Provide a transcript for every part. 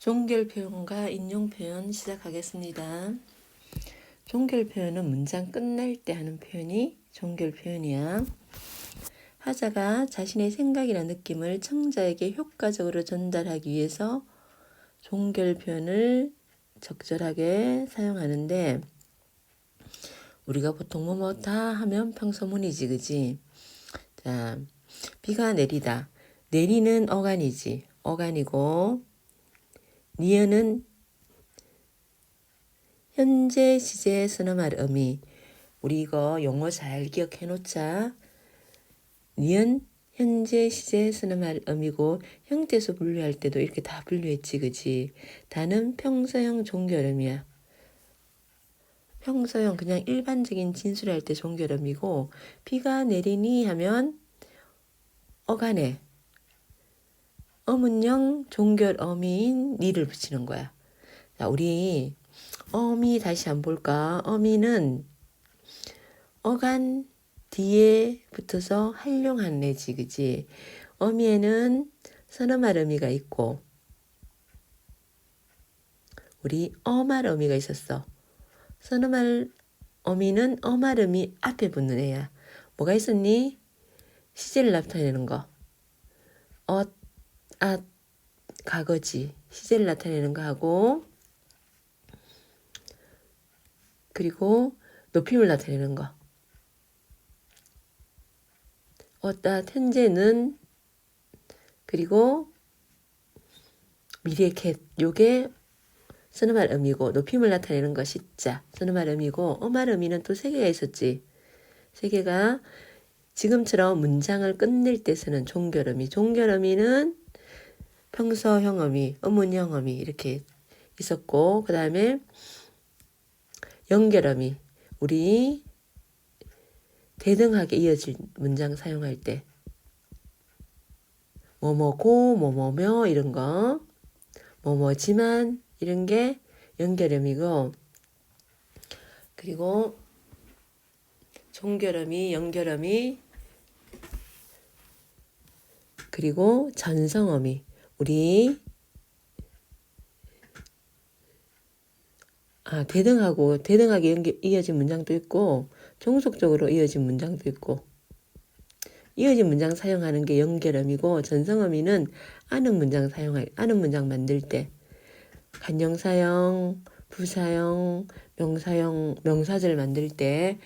종결 표현과 인용 표현 시작하겠습니다. 종결 표현은 문장 끝날 때 하는 표현이 종결 표현이야. 하자가 자신의 생각이나 느낌을 청자에게 효과적으로 전달하기 위해서 종결 표현을 적절하게 사용하는데 우리가 보통 뭐뭐 다 하면 평소문이지 그지? 자, 비가 내리다. 내리는 어간이지. 어간이고 니은은 현재 시제 쓰는 의미. 우리 이거 용어 잘 기억해 놓자. 니은 현재 시제 쓰는 말 의미고 형태수 분류할 때도 이렇게 다 분류했지 그지? 다는 평소형 종결음이야. 평소형 그냥 일반적인 진술할 때 종결음이고 비가 내리니 하면 어간에 어문형 종결 어미인 니를 붙이는 거야. 자, 우리 어미 다시 한번 볼까? 어미는 어간 뒤에 붙어서 활용한 내지, 그지? 어미에는 선어말 의미가 있고, 우리 어말 의미가 있었어. 선어말 어미는 어말 의미 앞에 붙는 애야. 뭐가 있었니? 시제를 나타내는 거. 어, 아, 가거지. 시제를 나타내는 거 하고, 그리고 높임을 나타내는 거. 어따, 현재는, 그리고 미래 캣. 요게 쓰는말 의미고, 높임을 나타내는 거 시자. 쓰는말 의미고, 어말 의미는 또 세 개가 있었지. 세 개가 지금처럼 문장을 끝낼 때 쓰는 종결음이. 종결음이는 평소형 의미, 의문형 의미 이렇게 있었고 그 다음에 연결음이 우리 대등하게 이어질 문장 사용할 때 뭐뭐고 뭐뭐며 이런 거 뭐뭐지만 이런 게 연결음이고 그리고 종결음이 연결음이 그리고 전성어미 우리 아 대등하고 대등하게 연결, 이어진 문장도 있고 종속적으로 이어진 문장도 있고 이어진 문장 사용하는 게 연결음이고 전성어미는 아는 문장 사용할 아는 문장 만들 때 간형사형 부사형 명사형 명사절 만들 때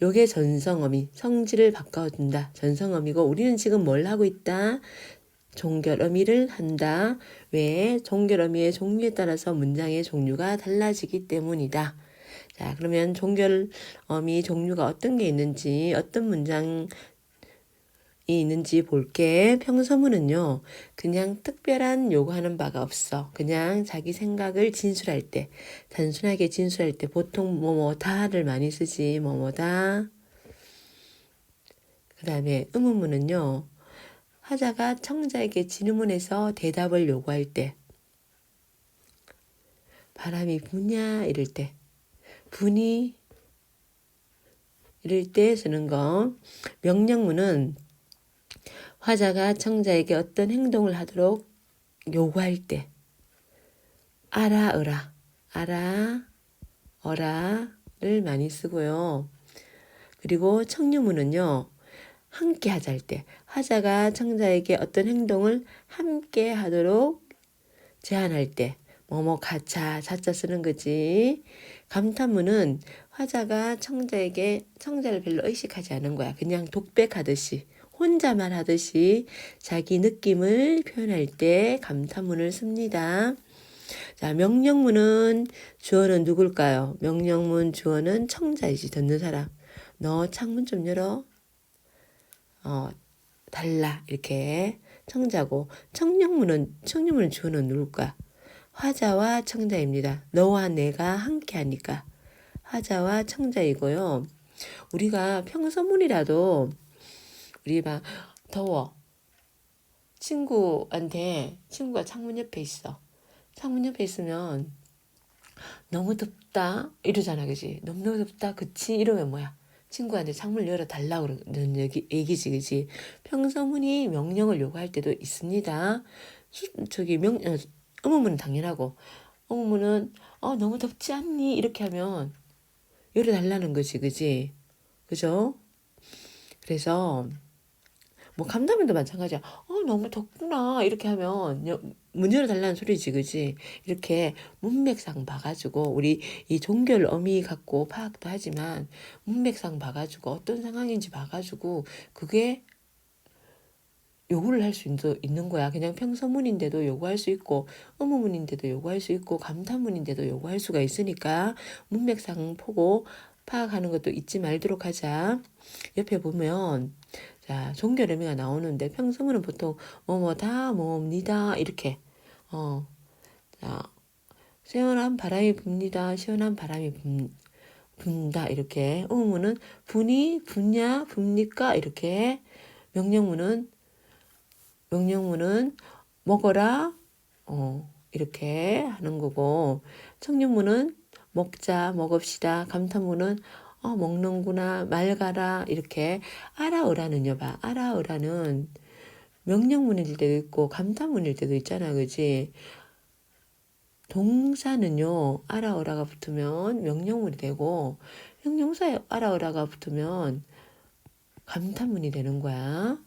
요게 전성어미 성질을 바꿔준다. 전성어미고 우리는 지금 뭘 하고 있다 종결어미를 한다. 왜? 종결어미의 종류에 따라서 문장의 종류가 달라지기 때문이다. 자, 그러면 종결어미 종류가 어떤 게 있는지, 어떤 문장이 있는지 볼게. 평서문은요, 그냥 특별한 요구하는 바가 없어. 그냥 자기 생각을 진술할 때, 단순하게 진술할 때 보통 뭐뭐 다를 많이 쓰지, 뭐뭐다. 그 다음에 의문문은요, 하자가 청자에게 질문해서 대답을 요구할 때 바람이 부냐? 이럴 때. 분이 이럴 때 쓰는 거. 명령문은 화자가 청자에게 어떤 행동을 하도록 요구할 때 알아 어라. 알아 어라를 많이 쓰고요. 그리고 청유문은요. 함께 하자 할 때, 하자가 청자에게 어떤 행동을 함께 하도록 제안할 때, 뭐뭐 가차, 자자 쓰는 거지. 감탄문은 화자가 청자에게 청자를 별로 의식하지 않은 거야. 그냥 독백하듯이, 혼자만 하듯이 자기 느낌을 표현할 때 감탄문을 씁니다. 자, 명령문은 주어는 누굴까요? 명령문 주어는 청자이지, 듣는 사람. 너 창문 좀 열어. 어, 달라 이렇게 청자고 청령문은 청령문은 주어는 누굴까? 화자와 청자입니다. 너와 내가 함께 하니까 화자와 청자이고요. 우리가 평소문이라도 우리 막 더워 친구한테 친구가 창문 옆에 있어. 창문 옆에 있으면 너무 덥다 이러잖아 그지? 너무 덥다 그치? 이러면 뭐야? 친구한테 창문을 열어달라고 그러는 얘기, 얘기지, 그지? 평소문이 명령을 요구할 때도 있습니다. 수, 저기 명 어, 의문문은 당연하고 의문문은 어 너무 덥지 않니? 이렇게 하면 열어달라는 거지 그지? 그죠? 그래서 뭐 감담문도 마찬가지야. 어 너무 덥구나. 이렇게 하면 여- 문 열어달라는 소리지 그지 이렇게 문맥상 봐가지고 우리 이 종결 어미 갖고 파악도 하지만 문맥상 봐가지고 어떤 상황인지 봐가지고 그게 요구를 할 수 있는 거야. 그냥 평서문인데도 요구할 수 있고 의무문인데도 요구할 수 있고 감탄문인데도 요구할 수가 있으니까 문맥상 보고 파악하는 것도 잊지 말도록 하자. 옆에 보면 자 종결의미가 나오는데 평서문은 보통 뭐뭐다 뭐니다. 이렇게. 어. 자 시원한 바람이 붑니다. 시원한 바람이 분, 분다. 이렇게. 의무문은 분이 분냐 붑니까? 이렇게. 명령문은 명령문은 먹어라. 어 이렇게 하는 거고. 청년문은 먹자 먹읍시다. 감탄문은 어 먹는구나 맑아라 이렇게 알아으라는요 봐 알아으라는 명령문일 때도 있고 감탄문일 때도 있잖아 그지 동사는요 알아으라가 붙으면 명령문이 되고 형용사에 알아으라가 붙으면 감탄문이 되는 거야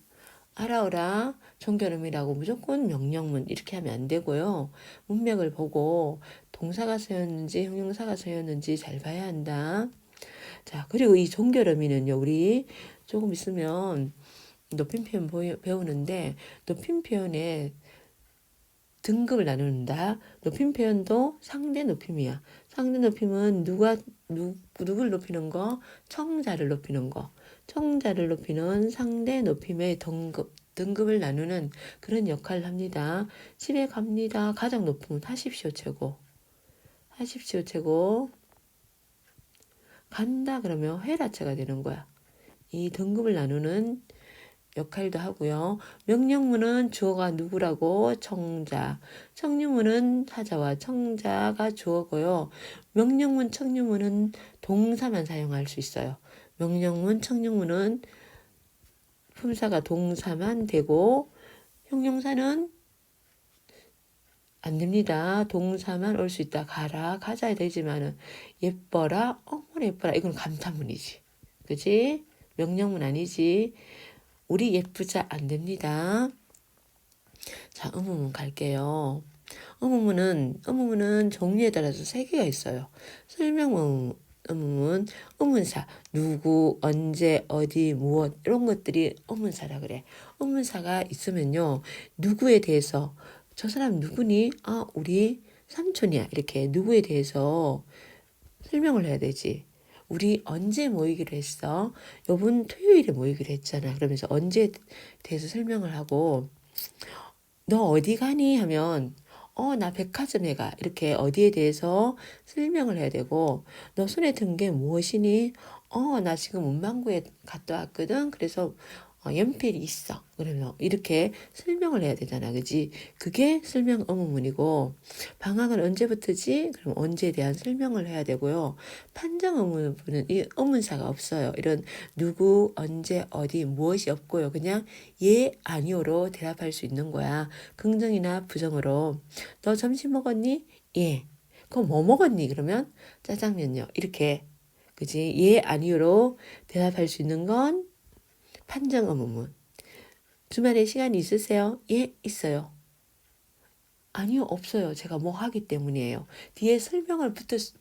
알아오라 종결음이라고 무조건 명령문 이렇게 하면 안 되고요. 문맥을 보고 동사가 쓰였는지 형용사가 쓰였는지 잘 봐야 한다. 자 그리고 이 종결음이는요 우리 조금 있으면 높임 표현 배우는데 높임 표현에 등급을 나눈다. 높임 표현도 상대 높임이야. 상대 높임은 누가 누, 누구를 높이는 거? 청자를 높이는 거. 청자를 높이는 상대 높임의 등급, 등급을 나누는 그런 역할을 합니다. 집에 갑니다. 가장 높으면 하십시오 최고. 하십시오 최고. 간다 그러면 회라체가 되는 거야. 이 등급을 나누는 역할도 하고요. 명령문은 주어가 누구라고 청자, 청유문은 사자와 청자가 주어고요. 명령문, 청유문은 동사만 사용할 수 있어요. 명령문, 청유문은 품사가 동사만 되고 형용사는 안 됩니다. 동사만 올 수 있다. 가라, 가자 되지만은 예뻐라, 어머나 예뻐라. 이건 감탄문이지. 그지? 명령문 아니지. 우리 예쁘자 안 됩니다. 자, 의문문 갈게요. 의문문은 의문문은 종류에 따라서 세 개가 있어요. 설명 의문, 의문문, 의문사, 누구, 언제, 어디, 무엇 이런 것들이 의문사라 그래. 의문사가 있으면요, 누구에 대해서 저 사람 누구니? 아, 우리 삼촌이야. 이렇게 누구에 대해서 설명을 해야 되지. 우리 언제 모이기로 했어? 요번 토요일에 모이기로 했잖아. 그러면서 언제에 대해서 설명을 하고, 너 어디 가니? 하면, 어, 나 백화점에 가. 이렇게 어디에 대해서 설명을 해야 되고, 너 손에 든 게 무엇이니? 어, 나 지금 문방구에 갔다 왔거든. 그래서 어, 연필이 있어. 그러면 이렇게 설명을 해야 되잖아. 그지? 그게 설명 의문문이고, 방학은 언제부터지? 그럼 언제에 대한 설명을 해야 되고요. 판정 의문문은 이 의문사가 없어요. 이런 누구, 언제, 어디, 무엇이 없고요. 그냥 예, 아니오로 대답할 수 있는 거야. 긍정이나 부정으로. 너 점심 먹었니? 예. 그럼 뭐 먹었니? 그러면 짜장면요. 이렇게. 그지? 예, 아니오로 대답할 수 있는 건 판정 의문문. 주말에 시간이 있으세요? 예, 있어요. 아니요, 없어요. 제가 뭐 하기 때문이에요. 뒤에 설명을 붙을, 수-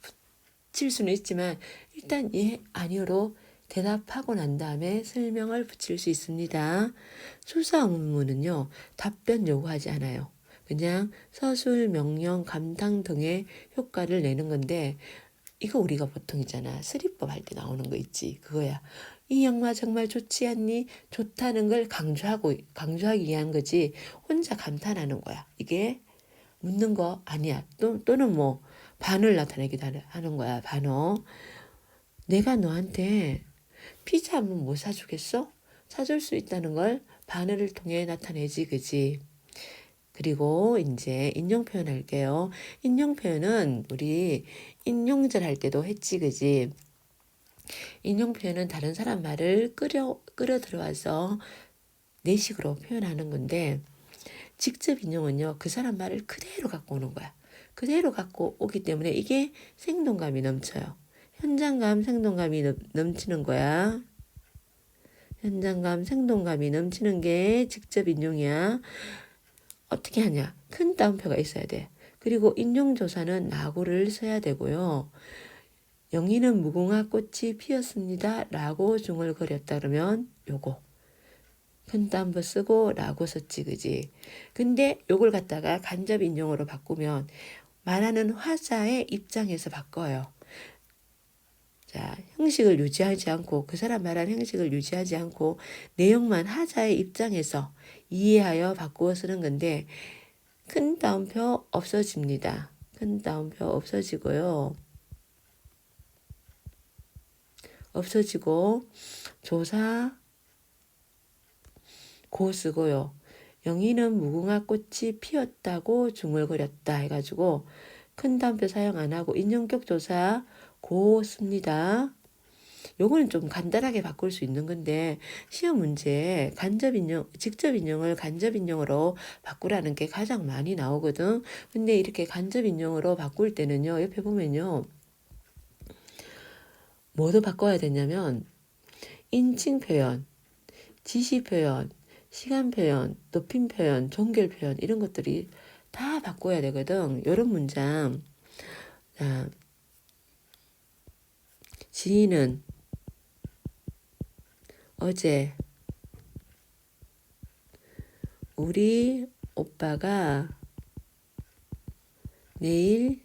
붙일 수는 있지만 일단 예, 아니요로 대답하고 난 다음에 설명을 붙일 수 있습니다. 수사 의문문은요, 답변 요구하지 않아요. 그냥 서술, 명령, 감당 등의 효과를 내는 건데 이거 우리가 보통 있잖아. 스리법 할 때 나오는 거 있지. 그거야. 이 영화 정말 좋지 않니? 좋다는 걸 강조하고 강조하기 위한 거지. 혼자 감탄하는 거야. 이게 묻는 거 아니야. 또 또는 뭐 반을 나타내기도 하는- 거야. 반어. 내가 너한테 피자 한번 못 사주겠어? 사줄 수 있다는 걸 반어를 통해 나타내지, 그지? 그리고 이제 인용 표현 할게요. 인용 표현은 우리 인용절 할 때도 했지, 그지? 인용 표현은 다른 사람 말을 끌어, 끌어 들어와서 내식으로 표현하는 건데, 직접 인용은요, 그 사람 말을 그대로 갖고 오는 거야. 그대로 갖고 오기 때문에 이게 생동감이 넘쳐요. 현장감, 생동감이 넘, 넘치는 거야. 현장감, 생동감이 넘치는 게 직접 인용이야. 어떻게 하냐? 큰 따옴표가 있어야 돼. 그리고 인용조사는 나고를 써야 되고요. 영희는 무궁화 꽃이 피었습니다. 라고 중얼거렸다 그러면 요거. 큰 따옴표 쓰고 라고 썼지 그지. 근데 요걸 갖다가 간접 인용으로 바꾸면 말하는 화자의 입장에서 바꿔요. 자, 형식을 유지하지 않고 그 사람 말하는 형식을 유지하지 않고 내용만 하자의 입장에서 이해하여 바꾸어 쓰는 건데 큰 따옴표 없어집니다. 큰 따옴표 없어지고요. 없어지고 조사 고 쓰고요. 영희는 무궁화 꽃이 피었다고 중얼거렸다 해가지고 큰 따옴표 사용 안 하고 인용격 조사 고 씁니다. 요거는 좀 간단하게 바꿀 수 있는 건데 시험 문제 간접 인용, 직접 인용을 간접 인용으로 바꾸라는 게 가장 많이 나오거든. 근데 이렇게 간접 인용으로 바꿀 때는요. 옆에 보면요. 뭐도 바꿔야 되냐면 인칭 표현, 지시 표현, 시간 표현, 높임 표현, 종결 표현 이런 것들이 다 바꿔야 되거든. 이런 문장. 자, 지인은 어제 우리 오빠가 내일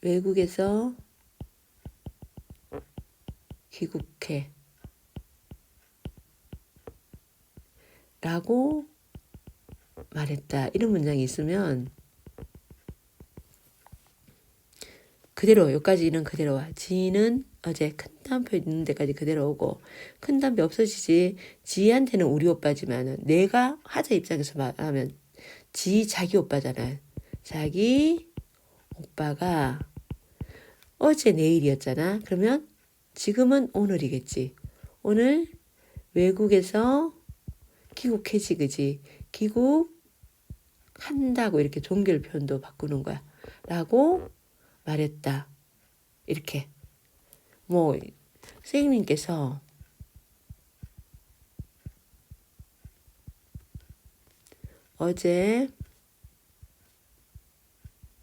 외국에서 귀국해 라고 말했다. 이런 문장이 있으면 그대로 여기까지는 그대로 와. 지는 어제 큰 담표 있는 데까지 그대로 오고 큰 담표 없어지지. 지한테는 우리 오빠지만 내가 하자 입장에서 말하면 지 자기 오빠잖아. 자기 오빠가 어제 내일이었잖아. 그러면 지금은 오늘이겠지. 오늘 외국에서 귀국해지 그지. 귀국한다고 이렇게 종결 표현도 바꾸는 거야. 라고 말했다. 이렇게. 뭐, 선생님께서 어제,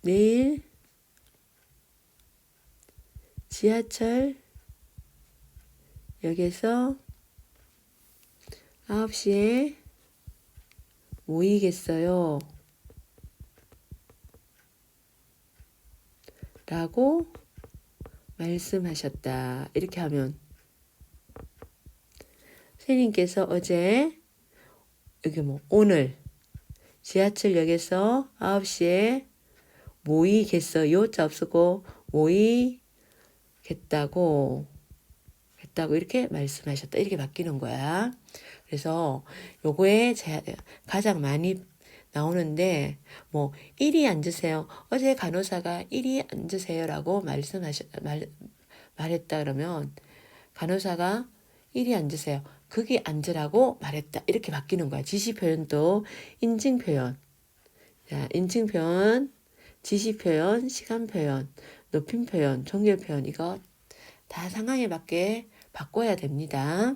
내일, 지하철 역에서 9시에 모이겠어요. 라고 말씀하셨다. 이렇게 하면 선생님께서 어제 여기 뭐 오늘 지하철역에서 9시에 모이겠어요. 자 없고 모이 겠다고 했다고 이렇게 말씀하셨다. 이렇게 바뀌는 거야. 그래서 요거에 제, 가장 많이 나오는데 뭐 이리 앉으세요. 어제 간호사가 이리 앉으세요라고 말씀하셨 말 말했다 그러면 간호사가 이리 앉으세요. 거기 앉으라고 말했다. 이렇게 바뀌는 거야. 지시 표현도 인칭 표현. 자, 인칭 표현, 지시 표현, 시간 표현, 높임 표현, 종결 표현 이거 다 상황에 맞게 바꿔야 됩니다.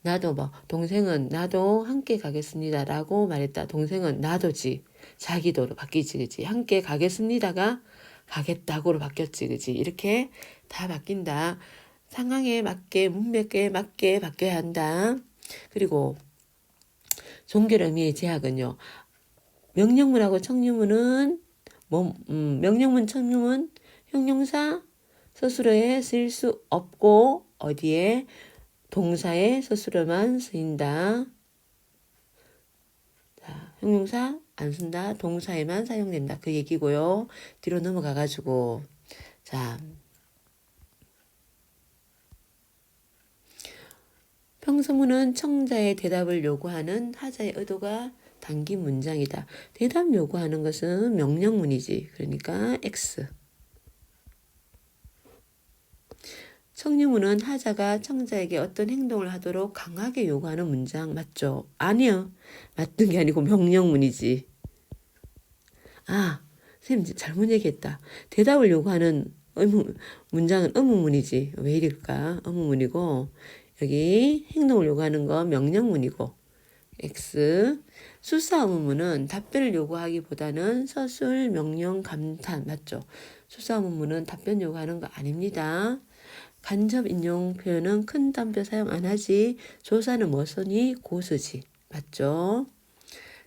나도 뭐 동생은 나도 함께 가겠습니다라고 말했다. 동생은 나도지 자기도로 바뀌지 그지 함께 가겠습니다가 가겠다고로 바뀌었지 그지 이렇게 다 바뀐다. 상황에 맞게 문맥에 맞게 바뀌어야 한다. 그리고 종결 의미의 제약은요. 명령문하고 청유문은 뭐 음, 명령문 청유문 형용사 스스로에 쓸수 없고 어디에 동사의 스스로만 쓰인다. 자, 형용사 안 쓴다. 동사에만 사용된다. 그 얘기고요. 뒤로 넘어가 가지고 자 평소문은 청자의 대답을 요구하는 하자의 의도가 담긴 문장이다. 대답 요구하는 것은 명령문이지. 그러니까 X. 성유문은 하자가 청자에게 어떤 행동을 하도록 강하게 요구하는 문장 맞죠? 아니요. 맞는 게 아니고 명령문이지. 아, 선생님 잘못 얘기했다. 대답을 요구하는 의무, 문장은 의무문이지. 왜 이럴까? 의무문이고 여기 행동을 요구하는 건 명령문이고 X 수사 의무문은 답변을 요구하기보다는 서술, 명령, 감탄 맞죠? 수사 의무문은 답변 요구하는 거 아닙니다. 간접 인용 표현은 큰 단표 사용 안 하지. 조사는 뭐서니 고수지. 맞죠?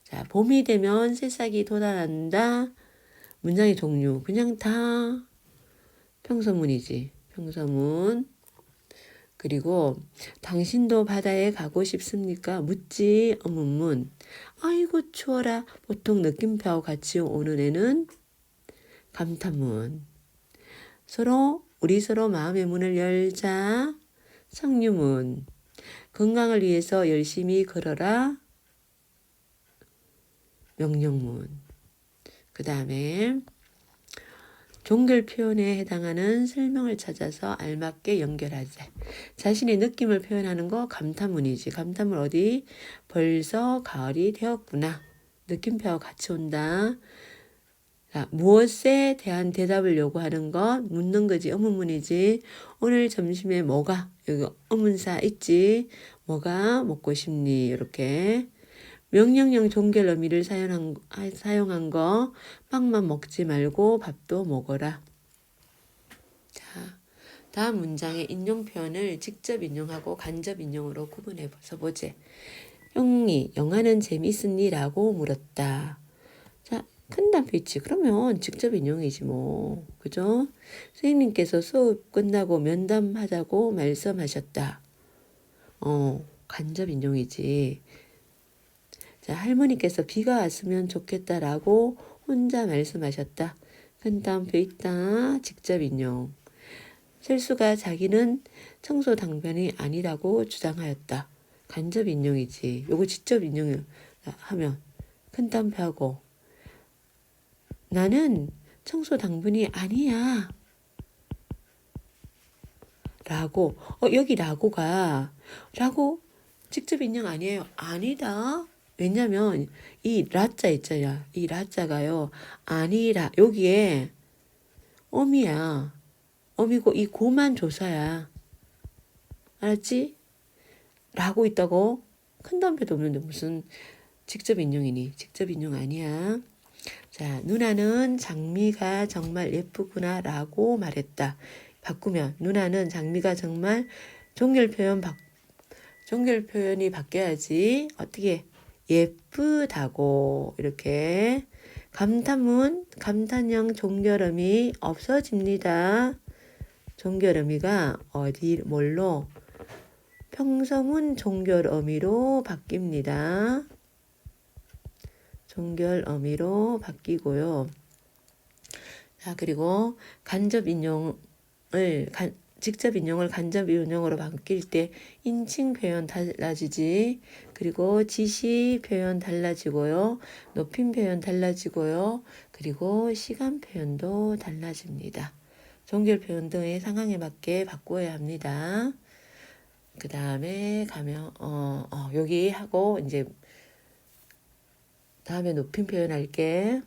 자, 봄이 되면 새싹이 돋아난다. 문장의 종류 그냥 다 평서문이지. 평서문. 그리고 당신도 바다에 가고 싶습니까? 묻지 어문문. 아이고 추워라. 보통 느낌표하고 같이 오는 애는 감탄문. 서로 우리 서로 마음의 문을 열자. 성유문. 건강을 위해서 열심히 걸어라. 명령문. 그 다음에 종결 표현에 해당하는 설명을 찾아서 알맞게 연결하자. 자신의 느낌을 표현하는 거 감탄문이지. 감탄문 어디? 벌써 가을이 되었구나. 느낌표와 같이 온다. 자, 무엇에 대한 대답을 요구하는 것 묻는 거지 의문문이지 오늘 점심에 뭐가 여기 의문사 있지 뭐가 먹고 싶니 이렇게 명령형 종결 의미를 사용한, 아, 사용한 거 빵만 먹지 말고 밥도 먹어라 자 다음 문장의 인용 표현을 직접 인용하고 간접 인용으로 구분해서 보지 형이 영화는 재미있니? 라고 물었다 자큰 있지. 그러면 직접 인용이지 뭐. 그죠? 선생님께서 수업 끝나고 면담하자고 말씀하셨다. 어, 간접 인용이지. 자, 할머니께서 비가 왔으면 좋겠다라고 혼자 말씀하셨다. 큰 단표 있다. 직접 인용. 철수가 자기는 청소 당변이 아니라고 주장하였다. 간접 인용이지. 요거 직접 인용하면 큰 단표하고 나는 청소 당분이 아니야. 라고, 어, 여기 라고가, 라고 직접 인용 아니에요. 아니다. 왜냐면, 이 라자 있잖아요. 이 라자가요, 아니라, 여기에, 어미야. 어미고, 이 고만 조사야. 알았지? 라고 있다고? 큰 담배도 없는데 무슨 직접 인용이니? 직접 인용 아니야. 자, 누나는 장미가 정말 예쁘구나 라고 말했다. 바꾸면 누나는 장미가 정말 종결 표현 바, 종결 표현이 바뀌어야지. 어떻게 예쁘다고 이렇게 감탄문 감탄형 종결음이 없어집니다. 종결음이가 어디 뭘로 평서문 종결어미로 바뀝니다. 종결 어미로 바뀌고요. 자, 그리고 간접 인용을 간, 직접 인용을 간접 인용으로 바뀔 때 인칭 표현 달라지지. 그리고 지시 표현 달라지고요. 높임 표현 달라지고요. 그리고 시간 표현도 달라집니다. 종결 표현 등의 상황에 맞게 바꾸어야 합니다. 그 다음에 가면 어, 어 여기 하고 이제 다음에 높임 표현할게.